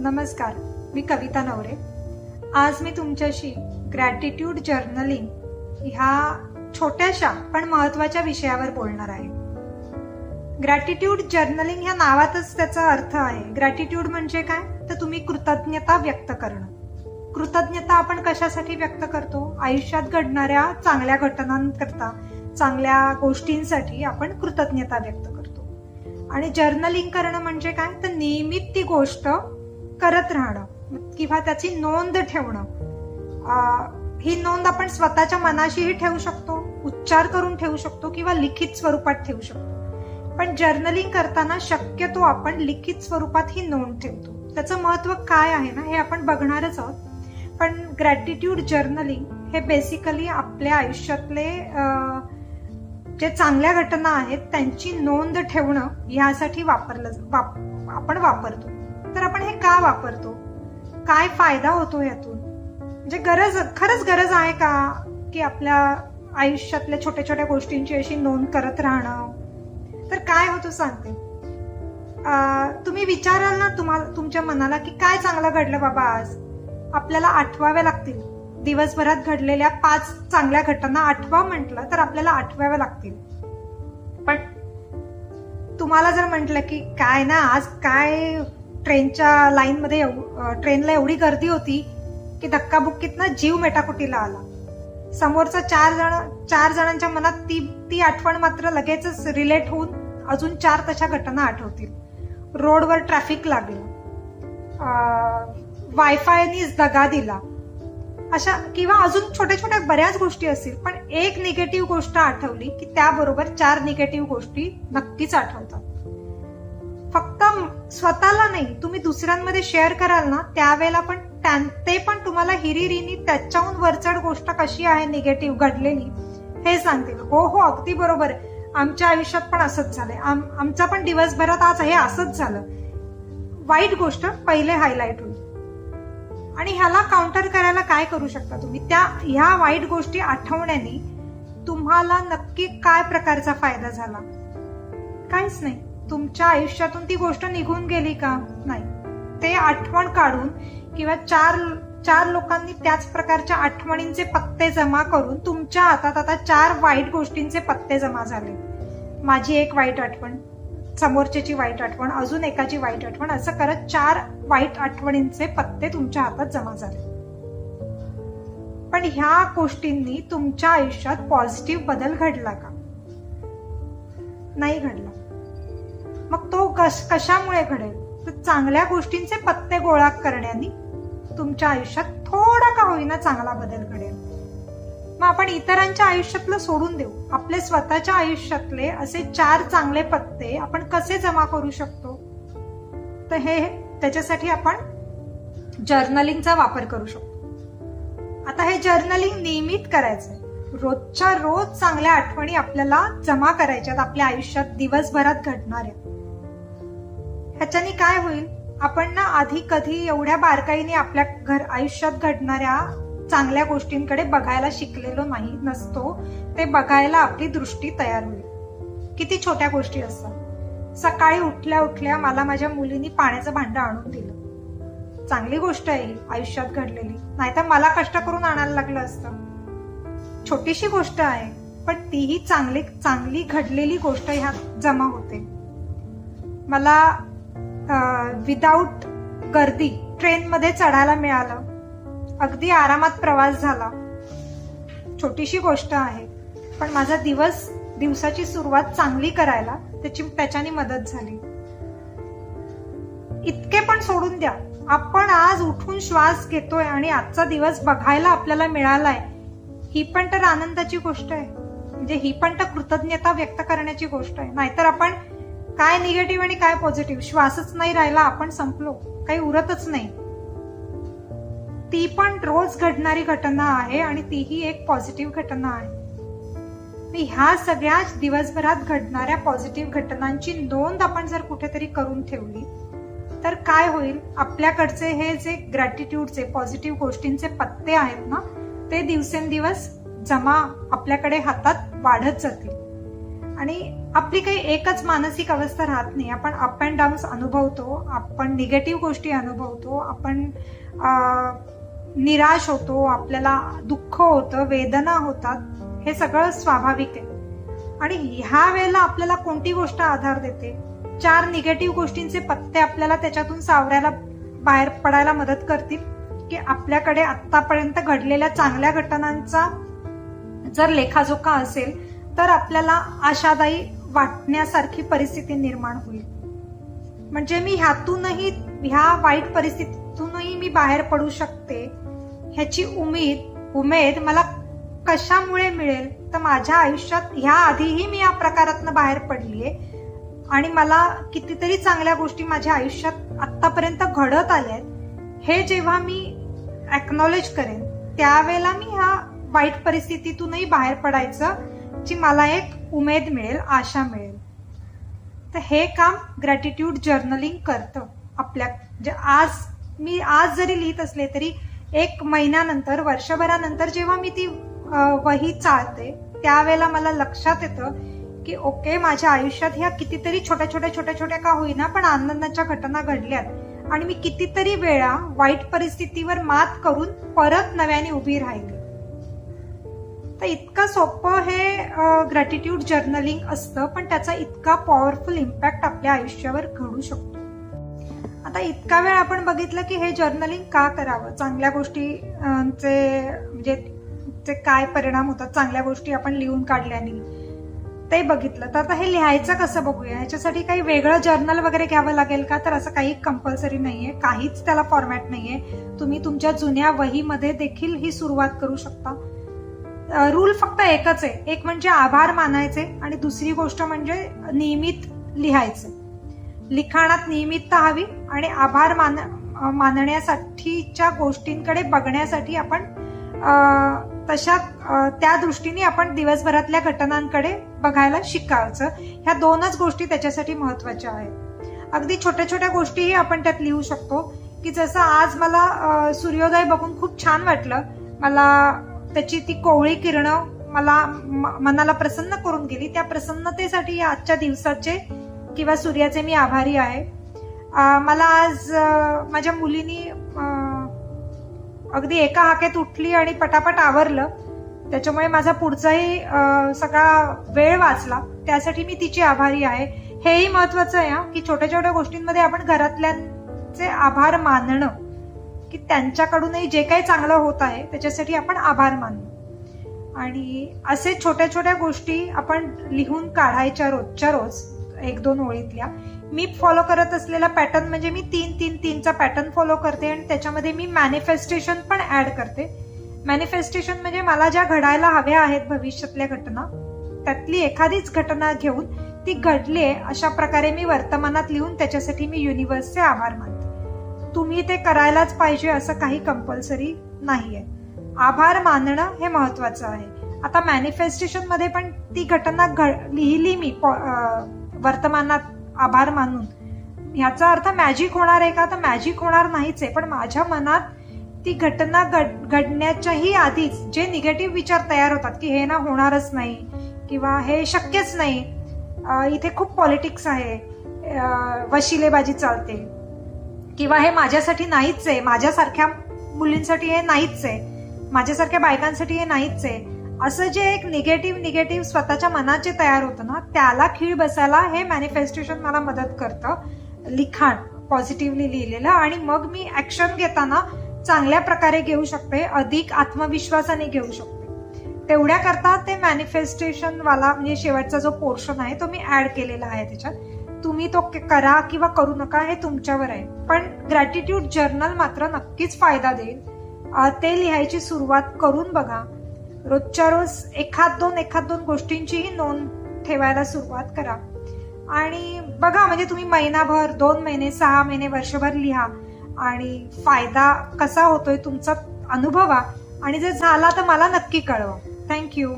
नमस्कार मी कविता नवरे. आज मी तुमच्याशी ग्रॅटिट्यूड जर्नलिंग ह्या छोट्याशा पण महत्त्वाच्या विषयावर बोलणार आहे. ग्रॅटिट्यूड जर्नलिंग ह्या नावातच त्याचा अर्थ आहे. ग्रॅटिट्यूड म्हणजे काय? तर तुम्ही कृतज्ञता व्यक्त करणं. कृतज्ञता आपण कशासाठी व्यक्त करतो? आयुष्यात घडणाऱ्या चांगल्या घटनांकरता चांगल्या गोष्टींसाठी आपण कृतज्ञता व्यक्त करतो. आणि जर्नलिंग करणं म्हणजे काय? तर नियमित ती गोष्ट करत राहणं किंवा त्याची नोंद ठेवणं. ही नोंद आपण स्वतःच्या मनाशीही ठेवू शकतो उच्चार करून ठेवू शकतो किंवा लिखित स्वरूपात ठेवू शकतो. पण जर्नलिंग करताना शक्यतो आपण लिखित स्वरूपात ही नोंद ठेवतो. त्याचं महत्त्व काय आहे ना हे आपण बघणारच आहोत. पण ग्रॅटिट्यूड जर्नलिंग हे बेसिकली आपल्या आयुष्यातले जे चांगल्या घटना आहेत त्यांची नोंद ठेवणं यासाठी वापरलं वाप, आपण वापरतो. तर आपण हे का वापरतो? काय फायदा होतो यातून? म्हणजे गरज खरंच गरज आहे का की आपल्या आयुष्यातल्या छोट्या छोट्या गोष्टींची अशी नोंद करत राहणं? तर काय होतं सांगते. तुम्ही विचाराल ना तुम्हाला तुमच्या मनाला की काय चांगलं घडलं बाबा आज? आपल्याला आठवाव्या लागतील. दिवसभरात घडलेल्या पाच चांगल्या घटना आठवा म्हटलं तर आपल्याला आठवाव्या लागतील. पण तुम्हाला जर म्हटलं की काय ना आज काय ट्रेनच्या लाईनमध्ये ट्रेनला एवढी गर्दी होती की धक्काबुक्कीतनं जीव मेटाकुटीला आला. समोरचा चार जण चार जणांच्या मनात ती ती आठवण मात्र लगेचच रिलेट होऊन अजून चार तशा घटना आठवतील. रोडवर ट्रॅफिक लागलं. वायफायनी दगा दिला. अशा किंवा अजून छोट्या छोट्या बऱ्याच गोष्टी असतील पण एक निगेटिव्ह गोष्ट आठवली की त्याबरोबर चार निगेटिव्ह गोष्टी नक्कीच आठवतात. स्वतःला नाही तुम्ही दुसऱ्यांमध्ये शेअर कराल ना त्यावेळेला पण त्यां- ते पण तुम्हाला हिरिरीनी त्याच्याहून वरचढ गोष्ट कशी आहे निगेटिव्ह घडलेली हे सांगतील. हो हो अगदी बरोबर आमच्या आयुष्यात पण असंच झालंय. आम- आमचा पण दिवसभरात आज हे असंच झालं. वाईट गोष्ट पहिले हायलाईट होईल. आणि ह्याला काउंटर करायला काय करू शकता तुम्ही? त्या ह्या वाईट गोष्टी आठवण्याने तुम्हाला नक्की काय प्रकारचा फायदा झाला? काहीच नाही. तुमच्या आयुष्यातून ती गोष्ट निघून गेली का? नाही. ते आठवण काढून किंवा चार चार लोकांनी त्याच प्रकारच्या आठवणींचे पत्ते जमा करून तुमच्या हातात आता चार वाईट गोष्टींचे पत्ते जमा झाले. माझी एक वाईट आठवण समोरच्याची वाईट आठवण अजून एकाची वाईट आठवण असं करत चार वाईट आठवणींचे पत्ते तुमच्या हातात जमा झाले. पण ह्या गोष्टींनी तुमच्या आयुष्यात पॉझिटिव्ह बदल घडला का? नाही घडला. मग तो कश कशामुळे घडेल? तर चांगल्या गोष्टींचे पत्ते गोळा करण्याने तुमच्या आयुष्यात थोडा का होईना चांगला बदल घडेल. मग आपण इतरांच्या आयुष्यातलं सोडून देऊ. आपले स्वतःच्या आयुष्यातले असे चार चांगले पत्ते आपण कसे जमा करू शकतो? तर हे त्याच्यासाठी आपण जर्नलिंगचा वापर करू शकतो. आता हे जर्नलिंग नियमित करायचंय. रोजच्या रोज चांगल्या आठवणी आपल्याला जमा करायच्यात. आपल्या आयुष्यात दिवसभरात घडणाऱ्या. ह्याच्याने काय होईल? आपण ना आधी कधी एवढ्या बारकाईने आपल्या घर आयुष्यात घडणाऱ्या चांगल्या गोष्टींकडे बघायला शिकलेलो नाही नसतो ते बघायला आपली दृष्टी तयार होईल. किती छोट्या गोष्टी असतात. सकाळी उठल्या उठल्या मला माझ्या मुलीनी पाण्याचं भांडं आणून दिलं. चांगली गोष्ट आहे आयुष्यात घडलेली. नाहीतर मला कष्ट करून आणायला लागलं असतं. छोटीशी गोष्ट आहे पण तीही चांगली चांगली घडलेली गोष्ट ह्यात जमा होते. मला विदाऊट गर्दी ट्रेनमध्ये चढायला मिळालं. अगदी आरामात प्रवास झाला. छोटीशी गोष्ट आहे पण माझा दिवस दिवसाची सुरुवात चांगली करायला त्याची त्याच्याने मदत झाली. इतके पण सोडून द्या. आपण आज उठून श्वास घेतोय आणि आजचा दिवस बघायला आपल्याला मिळालाय ही पण तर आनंदाची गोष्ट आहे. म्हणजे ही पण तर कृतज्ञता व्यक्त करण्याची गोष्ट आहे. नाहीतर आपण काय निगेटिव्ह आणि काय पॉझिटिव्ह? श्वासच नाही राहिला आपण संपलो. काही उरतच नाही. ती पण रोज घडणारी घटना आहे आणि तीही एक पॉझिटिव्ह घटना आहे. ह्या सगळ्या दिवसभरात घडणाऱ्या पॉझिटिव्ह घटनांची नोंद आपण जर कुठेतरी करून ठेवली तर काय होईल? आपल्याकडचे हे जे ग्रॅटिट्यूडचे पॉझिटिव्ह गोष्टींचे पत्ते आहेत ना ते दिवसेंदिवस जमा आपल्याकडे हातात वाढत जातील. आणि आपली काही एकच मानसिक अवस्था राहत नाही. आपण अप अँड डाऊन्स अनुभवतो आपण निगेटिव्ह गोष्टी अनुभवतो आपण निराश होतो आपल्याला दुःख होतं वेदना होतात हे सगळं स्वाभाविक आहे. आणि ह्या वेळेला आपल्याला कोणती गोष्ट आधार देते? चार निगेटिव्ह गोष्टींचे पत्ते आपल्याला त्याच्यातून सावरायला बाहेर पडायला मदत करतील? की आपल्याकडे आतापर्यंत घडलेल्या चांगल्या घटनांचा जर लेखाजोखा असेल तर आपल्याला आशादायी वाटण्यासारखी परिस्थिती निर्माण होईल. म्हणजे मी ह्यातूनही ह्या वाईट परिस्थितीतूनही मी बाहेर पडू शकते ह्याची उमेद उमेद मला कशामुळे मिळेल? तर माझ्या आयुष्यात ह्या आधीही मी या प्रकारातनं बाहेर पडलीये आणि मला कितीतरी चांगल्या गोष्टी माझ्या आयुष्यात आतापर्यंत घडत आल्या आहेत हे जेव्हा मी ॲक्नॉलेज करेन त्यावेळेला मी ह्या वाईट परिस्थितीतूनही बाहेर पडायचं ची मला एक उमेद मिळेल आशा मिळेल. तर हे काम ग्रॅटिट्यूड जर्नलिंग करतं. आपल्या जे आज मी आज जरी लिहित असले तरी एक महिन्यानंतर वर्षभरानंतर जेव्हा मी ती वही चालते त्यावेळेला मला लक्षात येतं की ओके माझ्या आयुष्यात ह्या कितीतरी छोट्या छोट्या छोट्या छोट्या का होईना पण आनंदाच्या घटना घडल्यात. आणि मी कितीतरी वेळा वाईट परिस्थितीवर मात करून परत नव्याने उभी राहिली. तर इतकं सोपं हे ग्रॅटिट्यूड जर्नलिंग असतं पण त्याचा इतका पॉवरफुल इम्पॅक्ट आपल्या आयुष्यावर घडू शकतो. आता इतका वेळ आपण बघितलं की हे जर्नलिंग का करावं? चांगल्या गोष्टी चे म्हणजे ते काय परिणाम होतात? चांगल्या गोष्टी आपण लिहून काढल्याने. ते बघितलं. तर आता हे लिहायचं कसं बघूया? ह्याच्यासाठी काही वेगळं जर्नल वगैरे घ्यावं लागेल का? तर असं काही कंपल्सरी नाहीये. काहीच त्याला फॉर्मॅट नाहीये. तुम्ही तुमच्या जुन्या वहीमध्ये देखील ही सुरुवात करू शकता. रूल फक्त एकच आहे. एक म्हणजे आभार मानायचे आणि दुसरी गोष्ट म्हणजे नियमित लिहायचे. लिखाणात नियमितता हवी आणि आभार मान मानण्यासाठीच्या गोष्टींकडे बघण्यासाठी आपण तशा त्या दृष्टीने आपण दिवसभरातल्या घटनांकडे बघायला शिकायचं. ह्या दोनच गोष्टी त्याच्यासाठी महत्त्वाच्या आहेत. अगदी छोट्या छोट्या गोष्टीही आपण त्यात लिहू शकतो. की जसं आज मला सूर्योदय बघून खूप छान वाटलं. मला त्याची ती कोवळी किरणं मला म- मनाला प्रसन्न करून गेली. त्या प्रसन्नतेसाठी या आजच्या दिवसाचे किंवा सूर्याचे मी आभारी आहे. मला आज माझ्या मुलीनी अगदी एका हाकेत उठली आणि पटापट आवरलं. त्याच्यामुळे माझा पुढचाही सगळा वेळ वाचला. त्यासाठी मी तिची आभारी आहे. हेही महत्वाचं आहे की छोट्या छोट्या गोष्टींमध्ये आपण घरातल्यांचे आभार मानणं की त्यांच्याकडूनही जे काही चांगलं होत आहे त्याच्यासाठी आपण आभार मानू. आणि असे छोट्या छोट्या गोष्टी आपण लिहून काढायच्या रोजच्या रोज एक दोन ओळीतल्या. मी फॉलो करत असलेला पॅटर्न म्हणजे मी तीन तीन तीनचा पॅटर्न फॉलो करते आणि त्याच्यामध्ये मी मॅनिफेस्टेशन पण ऍड करते. मॅनिफेस्टेशन म्हणजे मला ज्या घडायला हव्या आहेत भविष्यातल्या घटना त्यातली एखादीच घटना घेऊन ती घडलीये अशा प्रकारे मी वर्तमानात लिहून त्याच्यासाठी मी युनिव्हर्सचे आभार मानते. तुम्ही ते करायलाच पाहिजे असं काही कंपल्सरी नाही आहे आभार मानणं हे महत्वाचं आहे. आता मॅनिफेस्टेशनमध्ये पण ती घटना घड- लिहिली मी पॉ- वर्तमानात आभार मानून. ह्याचा अर्थ मॅजिक होणार आहे का? तर मॅजिक होणार नाहीच आहे. पण माझ्या मनात ती घटना घड- घडण्याच्याही आधीच जे निगेटिव्ह विचार तयार होतात की हे ना होणारच नाही किंवा हे शक्यच नाही इथे खूप पॉलिटिक्स आहे वशिलेबाजी चालते. किंवा हे माझ्यासाठी नाहीच आहे माझ्यासारख्या मुलींसाठी हे नाहीच आहे माझ्यासारख्या बायकांसाठी हे नाहीच आहे असं जे एक निगेटिव्ह निगेटिव्ह स्वतःच्या मनात जे तयार होतं ना त्याला खीळ बसायला हे मॅनिफेस्टेशन मला मदत करतं. लिखाण पॉझिटिव्हली लिहिलेलं आणि मग मी ऍक्शन घेताना चांगल्या प्रकारे घेऊ शकते अधिक आत्मविश्वासाने घेऊ शकते. तेवढ्या करता ते मॅनिफेस्टेशन वाला म्हणजे शेवटचा जो पोर्शन आहे तो मी ऍड केलेला आहे त्याच्यात. तुम्ही तो के- करा किंवा करू नका हे तुमच्यावर आहे. पण ग्रॅटिट्यूड जर्नल मात्र नक्कीच फायदा देईल. ते लिहायची सुरुवात करून बघा. रोजच्या रोज एखाद दोन एखाद दोन गोष्टींचीही नोंद ठेवायला सुरुवात करा. आणि बघा म्हणजे तुम्ही महिनाभर दोन महिने सहा महिने वर्षभर लिहा. आणि फायदा कसा होतोय तुमचा अनुभवा. आणि जर झाला तर मला नक्की कळवा. थँक्यू